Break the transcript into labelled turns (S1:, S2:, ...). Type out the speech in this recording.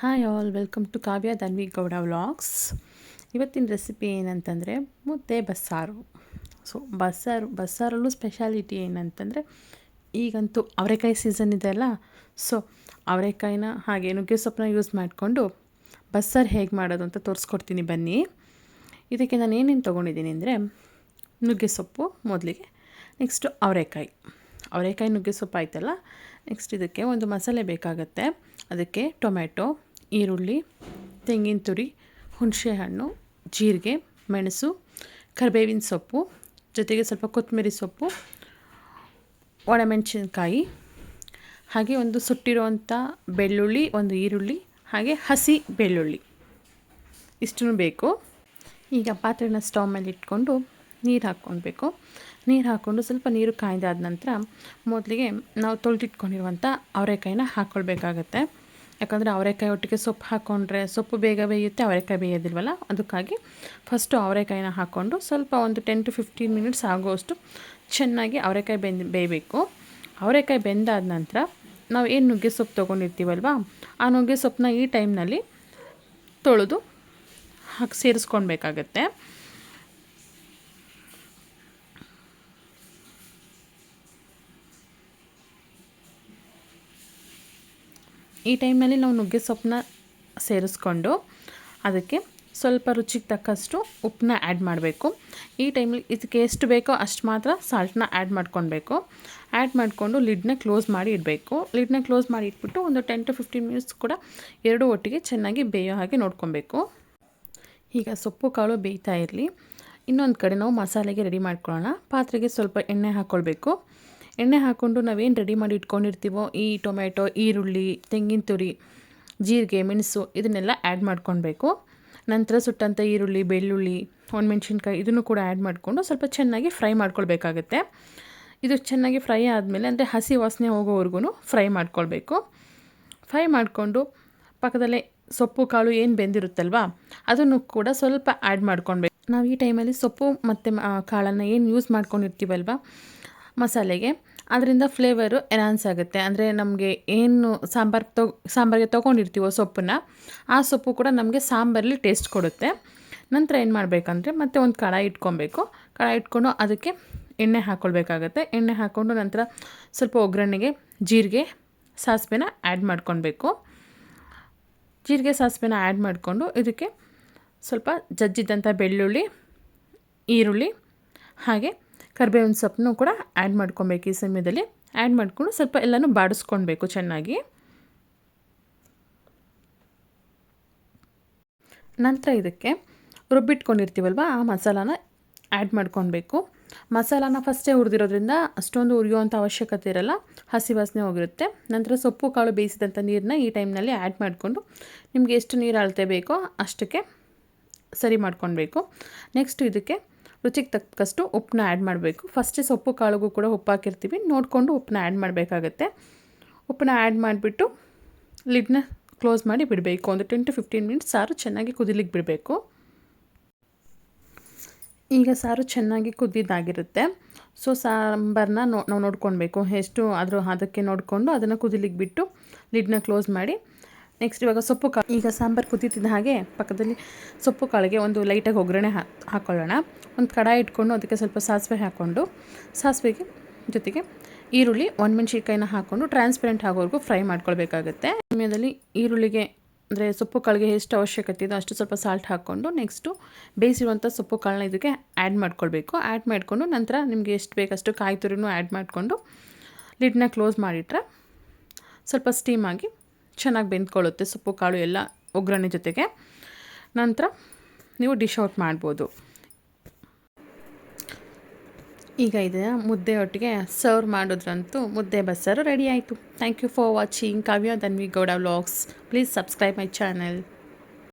S1: Hi all welcome to Kavya Danvi Gowda vlogs ಇವತ್ತಿನ recipe ಏನಂತಂದರೆ ಮುದ್ದೆ ಬಸ್ಸಾರು. ಸೊ ಬಸ್ಸಾರು ಬಸ್ಸಾರಲ್ಲೂ ಸ್ಪೆಷಾಲಿಟಿ ಏನಂತಂದರೆ ಈಗಂತೂ ಅವರೆಕಾಯಿ ಸೀಸನ್ ಇದೆ ಅಲ್ಲ? ಸೊ ಅವರೆಕಾಯಿನ ಹಾಗೆ ನುಗ್ಗೆ ಸೊಪ್ಪನ್ನ ಯೂಸ್ ಮಾಡಿಕೊಂಡು ಬಸ್ಸಾರು ಹೇಗೆ ಮಾಡೋದು ಅಂತ ತೋರಿಸ್ಕೊಡ್ತೀನಿ ಬನ್ನಿ. ಇದಕ್ಕೆ ನಾನು ಏನೇನು ತೊಗೊಂಡಿದ್ದೀನಿ ಅಂದರೆ ನುಗ್ಗೆ ಸೊಪ್ಪು ಮೊದಲಿಗೆ ನೆಕ್ಸ್ಟು ಅವರೆಕಾಯಿ. ಅವರೆಕಾಯಿ ನುಗ್ಗೆ ಸೊಪ್ಪು ಆಯ್ತಲ್ಲ ನೆಕ್ಸ್ಟ್ ಇದಕ್ಕೆ ಒಂದು ಮಸಾಲೆ ಬೇಕಾಗುತ್ತೆ. ಅದಕ್ಕೆ ಟೊಮೆಟೊ ಈರುಳ್ಳಿ, ತೆಂಗಿನ ತುರಿ, ಹುಣಸೆಹಣ್ಣು, ಜೀರಿಗೆ, ಮೆಣಸು, ಕರಿಬೇವಿನ ಸೊಪ್ಪು, ಜೊತೆಗೆ ಸ್ವಲ್ಪ ಕೊತ್ತಂಬರಿ ಸೊಪ್ಪು, ಒಣಮೆಣಸಿನ್ಕಾಯಿ, ಹಾಗೆ ಒಂದು ಸುಟ್ಟಿರುವಂಥ ಬೆಳ್ಳುಳ್ಳಿ, ಒಂದು ಈರುಳ್ಳಿ, ಹಾಗೆ ಹಸಿ ಬೆಳ್ಳುಳ್ಳಿ. ಇಷ್ಟು ಬೇಕು. ಈಗ ಪಾತ್ರೆನ ಸ್ಟವ್ ಮೇಲೆ ಇಟ್ಕೊಂಡು ನೀರು ಹಾಕ್ಕೊಳ್ಬೇಕು. ನೀರು ಹಾಕ್ಕೊಂಡು ಸ್ವಲ್ಪ ನೀರು ಕಾಯ್ದಾದ ನಂತರ ಮೊದಲಿಗೆ ನಾವು ತೊಳೆದಿಟ್ಕೊಂಡಿರುವಂಥ ಅವರೆಕಾಯಿನ ಹಾಕ್ಕೊಳ್ಬೇಕಾಗತ್ತೆ. ಯಾಕಂದರೆ ಅವರೆಕಾಯಿ ಒಟ್ಟಿಗೆ ಸೊಪ್ಪು ಹಾಕ್ಕೊಂಡ್ರೆ ಸೊಪ್ಪು ಬೇಗ ಬೇಯುತ್ತೆ, ಅವರೆಕಾಯಿ ಬೇಯೋದಿಲ್ವಲ್ಲ? ಅದಕ್ಕಾಗಿ ಫಸ್ಟು ಅವರೆಕಾಯಿನ ಹಾಕ್ಕೊಂಡು ಸ್ವಲ್ಪ ಒಂದು ಟೆನ್ ಟು ಫಿಫ್ಟೀನ್ ಮಿನಿಟ್ಸ್ ಆಗೋಷ್ಟು ಚೆನ್ನಾಗಿ ಅವರೆಕಾಯಿ ಬೆಂದ್, ಬೇಯಬೇಕು. ಅವರೆಕಾಯಿ ಬೆಂದಾದ ನಂತರ ನಾವು ಏನು ನುಗ್ಗೆ ಸೊಪ್ಪು ತೊಗೊಂಡಿರ್ತೀವಲ್ವ? ಆ ನುಗ್ಗೆ ಸೊಪ್ಪನ್ನ ಈ ಟೈಮ್ನಲ್ಲಿ ತೊಳೆದು ಹಾಕಿ, ಸೇರಿಸ್ಕೊಳ್ಬೇಕಾಗತ್ತೆ. ಈ ಟೈಮಲ್ಲಿ ನಾವು ನುಗ್ಗೆ ಸೊಪ್ಪನ್ನ ಸೇರಿಸ್ಕೊಂಡು ಅದಕ್ಕೆ ಸ್ವಲ್ಪ ರುಚಿಗೆ ತಕ್ಕಷ್ಟು ಉಪ್ಪನ್ನ ಆ್ಯಡ್ ಮಾಡಬೇಕು. ಈ ಟೈಮಲ್ಲಿ ಇದಕ್ಕೆ ಎಷ್ಟು ಬೇಕೋ ಅಷ್ಟು ಮಾತ್ರ ಸಾಲ್ಟನ್ನ ಆ್ಯಡ್ ಮಾಡ್ಕೊಳ್ಬೇಕು. ಆ್ಯಡ್ ಮಾಡಿಕೊಂಡು ಲಿಡ್ನ ಕ್ಲೋಸ್ ಮಾಡಿ ಇಡಬೇಕು. ಲಿಡ್ನ ಕ್ಲೋಸ್ ಮಾಡಿ ಇಟ್ಬಿಟ್ಟು ಒಂದು ಟೆನ್ ಟು ಫಿಫ್ಟೀನ್ ಮಿನಿಟ್ಸ್ ಕೂಡ ಎರಡು ಒಟ್ಟಿಗೆ ಚೆನ್ನಾಗಿ ಬೇಯೋ ಹಾಗೆ ನೋಡ್ಕೊಬೇಕು ಈಗ ಸೊಪ್ಪು ಕಾಳು ಬೇಯ್ತಾ ಇರಲಿ. ಇನ್ನೊಂದು ಕಡೆ ನಾವು ಮಸಾಲೆಗೆ ರೆಡಿ ಮಾಡ್ಕೊಳ್ಳೋಣ. ಪಾತ್ರೆಗೆ ಸ್ವಲ್ಪ ಎಣ್ಣೆ ಹಾಕ್ಕೊಳ್ಬೇಕು ಎಣ್ಣೆ ಹಾಕ್ಕೊಂಡು ನಾವೇನು ರೆಡಿ ಮಾಡಿ ಇಟ್ಕೊಂಡಿರ್ತೀವೋ, ಈ ಟೊಮೆಟೊ ಈರುಳ್ಳಿ, ತೆಂಗಿನ ತುರಿ, ಜೀರಿಗೆ, ಮೆಣಸು ಇದನ್ನೆಲ್ಲ ಆ್ಯಡ್ ಮಾಡ್ಕೊಳ್ಬೇಕು ನಂತರ ಸುಟ್ಟಂಥ ಈರುಳ್ಳಿ, ಬೆಳ್ಳುಳ್ಳಿ, ಒಣಮೆಣ್ಸಿನ್ಕಾಯಿ ಇದನ್ನು ಕೂಡ ಆ್ಯಡ್ ಮಾಡಿಕೊಂಡು ಸ್ವಲ್ಪ ಚೆನ್ನಾಗಿ ಫ್ರೈ ಮಾಡ್ಕೊಳ್ಬೇಕಾಗತ್ತೆ. ಇದು ಚೆನ್ನಾಗಿ ಫ್ರೈ ಆದಮೇಲೆ, ಅಂದರೆ ಹಸಿ ವಾಸನೆ ಹೋಗೋವರೆಗೂ ಫ್ರೈ ಮಾಡ್ಕೊಳ್ಬೇಕು. ಫ್ರೈ ಮಾಡಿಕೊಂಡು ಪಕ್ಕದಲ್ಲೇ ಸೊಪ್ಪು, ಕಾಳು ಏನು ಬೆಂದಿರುತ್ತಲ್ವಾ, ಅದನ್ನು ಕೂಡ ಸ್ವಲ್ಪ ಆ್ಯಡ್ ಮಾಡ್ಕೊಳ್ಬೇಕು ನಾವು ಈ ಟೈಮಲ್ಲಿ ಸೊಪ್ಪು ಮತ್ತು ಕಾಳನ್ನು ಏನು ಯೂಸ್ ಮಾಡ್ಕೊಂಡಿರ್ತೀವಲ್ವ ಮಸಾಲೆಗೆ. ಅದರಿಂದ ಫ್ಲೇವರು ಎನ್ಹಾನ್ಸ್ ಆಗುತ್ತೆ. ಅಂದರೆ ನಮಗೆ ಏನು ಸಾಂಬಾರು ತೊ, ಸಾಂಬಾರಿಗೆ ತೊಗೊಂಡಿರ್ತೀವೋ ಸೊಪ್ಪನ್ನು, ಆ ಸೊಪ್ಪು ಕೂಡ ನಮಗೆ ಸಾಂಬಾರಲ್ಲಿ ಟೇಸ್ಟ್ ಕೊಡುತ್ತೆ. ನಂತರ ಏನು ಮಾಡಬೇಕಂದ್ರೆ ಮತ್ತೆ ಒಂದು ಕಡಾಯಿ ಇಟ್ಕೊಬೇಕು. ಕಡಾಯಿ ಇಟ್ಕೊಂಡು ಅದಕ್ಕೆ ಎಣ್ಣೆ ಹಾಕ್ಕೊಳ್ಬೇಕಾಗತ್ತೆ ಎಣ್ಣೆ ಹಾಕ್ಕೊಂಡು ನಂತರ ಸ್ವಲ್ಪ ಒಗ್ಗರಣೆಗೆ ಜೀರಿಗೆ, ಸಾಸಿವೆನ ಆ್ಯಡ್ ಮಾಡ್ಕೊಳ್ಬೇಕು. ಜೀರಿಗೆ, ಸಾಸಿವೆನ ಆ್ಯಡ್ ಮಾಡಿಕೊಂಡು ಇದಕ್ಕೆ ಸ್ವಲ್ಪ ಜಜ್ಜಿದಂಥ ಬೆಳ್ಳುಳ್ಳಿ, ಈರುಳ್ಳಿ ಹಾಗೆ ಕರಿಬೇವಿನ ಸೊಪ್ಪನ್ನು ಕೂಡ ಆ್ಯಡ್ ಮಾಡ್ಕೊಬೇಕು ಈ ಸಮಯದಲ್ಲಿ. ಆ್ಯಡ್ ಮಾಡಿಕೊಂಡು ಸ್ವಲ್ಪ ಎಲ್ಲನೂ ಬಾಡಿಸ್ಕೊಳ್ಬೇಕು ಚೆನ್ನಾಗಿ. ನಂತರ ಇದಕ್ಕೆ ರುಬ್ಬಿಟ್ಕೊಂಡಿರ್ತೀವಲ್ವ, ಆ ಮಸಾಲಾನ ಆ್ಯಡ್ ಮಾಡ್ಕೊಳ್ಬೇಕು. ಮಸಾಲಾನ ಫಸ್ಟೇ ಹುರಿದಿರೋದ್ರಿಂದ ಅಷ್ಟೊಂದು ಉರಿಯುವಂಥ ಅವಶ್ಯಕತೆ ಇರಲ್ಲ, ಹಸಿ ವಾಸನೆ ಹೋಗಿರುತ್ತೆ. ನಂತರ ಸೊಪ್ಪು ಕಾಳು ಬೇಯಿಸಿದಂಥ ನೀರನ್ನ ಈ ಟೈಮ್ನಲ್ಲಿ ಆ್ಯಡ್ ಮಾಡಿಕೊಂಡು ನಿಮಗೆ ಎಷ್ಟು ನೀರು ಅಳತೆ ಬೇಕೋ ಅಷ್ಟಕ್ಕೆ ಸರಿ ಮಾಡ್ಕೊಳ್ಬೇಕು. ನೆಕ್ಸ್ಟ್ ಇದಕ್ಕೆ ರುಚಿಗೆ ತಕ್ಕಷ್ಟು ಉಪ್ಪನ್ನ ಆ್ಯಡ್ ಮಾಡಬೇಕು. ಫಸ್ಟ್ ಸೊಪ್ಪು, ಕಾಳುಗೂ ಕೂಡ ಉಪ್ಪು ಹಾಕಿರ್ತೀವಿ. ನೋಡಿಕೊಂಡು ಉಪ್ಪನ್ನ ಆ್ಯಡ್ ಮಾಡಬೇಕಾಗತ್ತೆ. ಉಪ್ಪನ್ನ ಆ್ಯಡ್ ಮಾಡಿಬಿಟ್ಟು ಲಿಡ್ನ ಕ್ಲೋಸ್ ಮಾಡಿ ಬಿಡಬೇಕು. ಒಂದು ಟೆನ್ ಟು ಫಿಫ್ಟೀನ್ ಮಿನಿಟ್ಸ್ ಸಾರು ಚೆನ್ನಾಗಿ ಕುದಿಲಿಕ್ಕೆ ಬಿಡಬೇಕು. ಈಗ ಸಾರು ಚೆನ್ನಾಗಿ ಕುದ್ದಿದ್ದಾಗಿರುತ್ತೆ ಸೊ ಸಾಂಬಾರನ್ನ ನೋ, ನಾವು ನೋಡ್ಕೊಳ್ಬೇಕು. ಎಷ್ಟು ಆದರೂ ಅದಕ್ಕೆ ನೋಡಿಕೊಂಡು ಅದನ್ನು ಕುದಿಲಿಕ್ಕೆ ಬಿಟ್ಟು ಲಿಡ್ನ ಕ್ಲೋಸ್ ಮಾಡಿ ನೆಕ್ಸ್ಟ್ ಇವಾಗ ಸೊಪ್ಪು ಕಾಳು. ಈಗ ಸಾಂಬಾರು ಕುದೀತಿದ್ದ ಹಾಗೆ ಪಕ್ಕದಲ್ಲಿ ಸೊಪ್ಪು ಕಾಳಿಗೆ ಒಂದು ಲೈಟಾಗಿ ಒಗ್ಗರಣೆ ಹಾಕ್ಕೊಳ್ಳೋಣ ಒಂದು ಕಡಾಯಿ ಇಟ್ಕೊಂಡು ಅದಕ್ಕೆ ಸ್ವಲ್ಪ ಸಾಸಿವೆ ಹಾಕ್ಕೊಂಡು, ಸಾಸಿವೆಗೆ ಜೊತೆಗೆ ಈರುಳ್ಳಿ ಒಣಮೆಣ್ಸಿನ್ಕಾಯಿನ ಹಾಕ್ಕೊಂಡು ಟ್ರಾನ್ಸ್ಪರೆಂಟ್ ಆಗೋವರೆಗೂ ಫ್ರೈ ಮಾಡ್ಕೊಳ್ಬೇಕಾಗುತ್ತೆ. ಸಮಯದಲ್ಲಿ ಈರುಳ್ಳಿಗೆ ಅಂದರೆ ಸೊಪ್ಪು ಕಾಳಿಗೆ ಎಷ್ಟು ಅವಶ್ಯಕತೆ ಇದೋ ಅಷ್ಟು ಸ್ವಲ್ಪ ಸಾಲ್ಟ್ ಹಾಕ್ಕೊಂಡು ನೆಕ್ಸ್ಟು ಬೇಯಿಸಿರುವಂಥ ಸೊಪ್ಪು ಕಾಳನ್ನ ಇದಕ್ಕೆ ಆ್ಯಡ್ ಮಾಡ್ಕೊಳ್ಬೇಕು. ಆ್ಯಡ್ ಮಾಡಿಕೊಂಡು ನಂತರ ನಿಮಗೆ ಎಷ್ಟು ಬೇಕಷ್ಟು ಕಾಯಿ ತುರಿನೂ ಆ್ಯಡ್ ಮಾಡಿಕೊಂಡು ಲಿಡ್ನ ಕ್ಲೋಸ್ ಮಾಡಿಟ್ರೆ ಸ್ವಲ್ಪ ಸ್ಟೀಮ್ ಆಗಿ ಚೆನ್ನಾಗಿ ಬೆಂದ್ಕೊಳ್ಳುತ್ತೆ, ಸೊಪ್ಪು, ಕಾಳು ಎಲ್ಲ ಒಗ್ಗರಣೆ ಜೊತೆಗೆ. ನಂತರ ನೀವು ಡಿಶ್ ಔಟ್ ಮಾಡ್ಬೋದು. ಈಗ ಇದೆ ಮುದ್ದೆ ಒಟ್ಟಿಗೆ ಸರ್ವ್ ಮಾಡೋದ್ರಂತೂ ಮುದ್ದೆ ಬಸ್ಸಾರು ರೆಡಿ ಆಯಿತು. Thank you for watching Kavya Dhanvi Gowda vlogs please subscribe my channel